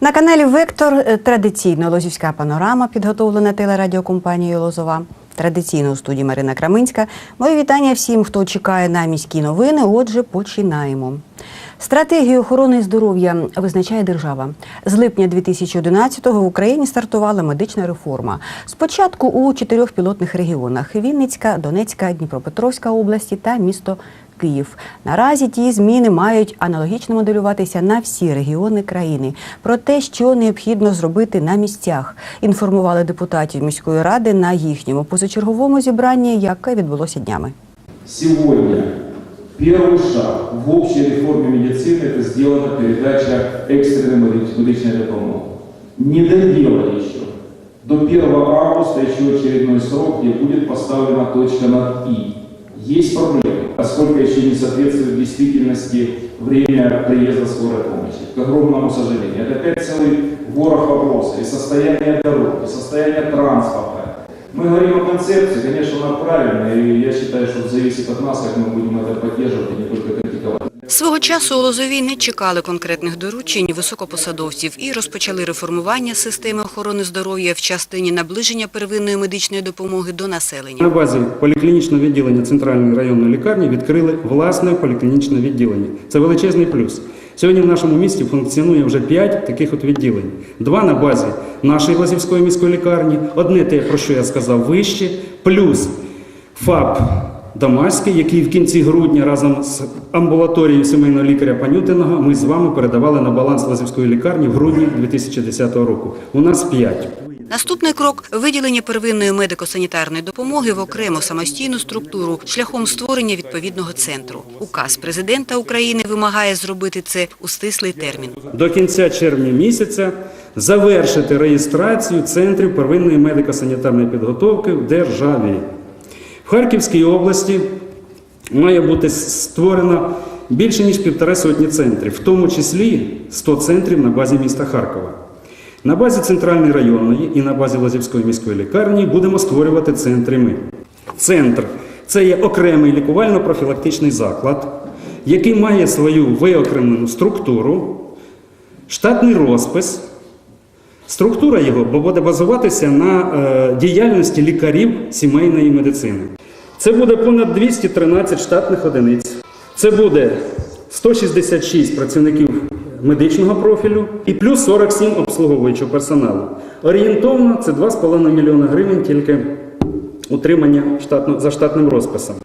На каналі Вектор е, традиційно Лозівська панорама, підготовлена телерадіокомпанією Лозова. Традиційно у студії Марина Краминська. Мої вітання всім, хто чекає на міські новини. Отже, починаємо. Стратегію охорони здоров'я визначає держава. З липня 2011-го в Україні стартувала медична реформа. Спочатку у чотирьох пілотних регіонах: Вінницька, Донецька, Дніпропетровська області та місто Київ. Наразі ті зміни мають аналогічно моделюватися на всі регіони країни. Про те, що необхідно зробити на місцях, інформували депутатів міської ради на їхньому позачерговому зібранні, яке відбулося днями. Сегодня первый шаг в общей реформе медицины – это сделана передача экстренной меди- медичной допомоги. Не доделали еще. До 1 августа еще очередной срок, где будет поставлена точка над «и». Есть проблемы, Поскольку еще не соответствует действительности время приезда скорой помощи. К огромному сожалению. Это опять целый ворох вопросов. И состояние дорог, и состояние транспорта, мы говорим о концепции, конечно, она правильная, и я считаю, что зависит от нас, как мы будем это поддерживать, и не только критиковать. Свого часу у Лозовій не чекали конкретних доручень високопосадовців і розпочали реформування системи охорони здоров'я в частині наближення первинної медичної допомоги до населення. На базі поліклінічного відділення центральної районної лікарні відкрили власне поліклінічне відділення. Це величезний плюс. Сьогодні в нашому місті функціонує вже 5 таких от відділень. Два на базі нашої Лазівської міської лікарні, одне те, про що я сказав вище, плюс ФАП Дамаський, який в кінці грудня разом з амбулаторією сімейного лікаря Панютиного ми з вами передавали на баланс Лазівської лікарні в грудні 2010 року. У нас 5. Наступний крок виділення первинної медико-санітарної допомоги в окрему самостійну структуру шляхом створення відповідного центру. Указ президента України вимагає зробити це у стислий термін. до кінця червня місяця завершити реєстрацію центрів первинної медико-санітарної підготовки в державі. В Харківській області має бути створено більше ніж півтора сотні центрів, в тому числі 100 центрів на базі міста Харкова. На базі центральної районної і на базі Лазівської міської лікарні будемо створювати центри ми. Центр це є окремий лікувально-профілактичний заклад, який має свою виокремлену структуру, штатний розпис. Структура його буде базуватися на е, діяльності лікарів сімейної медицини. Це буде понад 213 штатних одиниць. Це буде 166 працівників медичного профілю і плюс 47 обслуговуючого персоналу. Орієнтовно це 2,5 мільйона гривень тільки утримання штатно, за штатним розписом.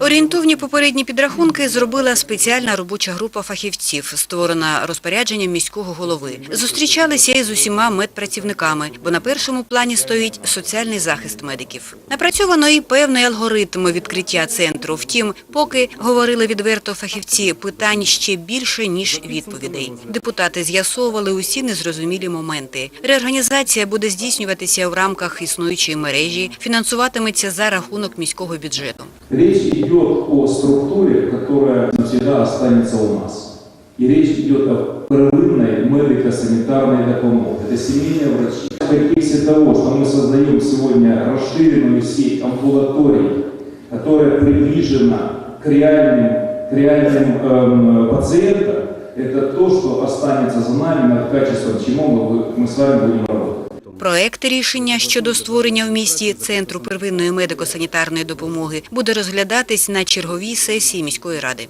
Орієнтовні попередні підрахунки зробила спеціальна робоча група фахівців, створена розпорядженням міського голови. Зустрічалися із усіма медпрацівниками, бо на першому плані стоїть соціальний захист медиків. Напрацьовано і певний алгоритм відкриття центру. Втім, поки говорили відверто фахівці, питань ще більше ніж відповідей. Депутати з'ясовували усі незрозумілі моменти. Реорганізація буде здійснюватися в рамках існуючої мережі, фінансуватиметься за рахунок міського бюджету. Речь идет о структуре, которая навсегда останется у нас. И речь идет о первинной медико-санитарной допомоге. Это семейные врачи. В контексте того, что мы создаем сегодня расширенную сеть амбулаторий, которая приближена к реальным, к реальным эм, пациентам, это то, что останется за нами, над качеством чего мы, мы с вами будем работать. Проект рішення щодо створення в місті центру первинної медико-санітарної допомоги буде розглядатись на черговій сесії міської ради.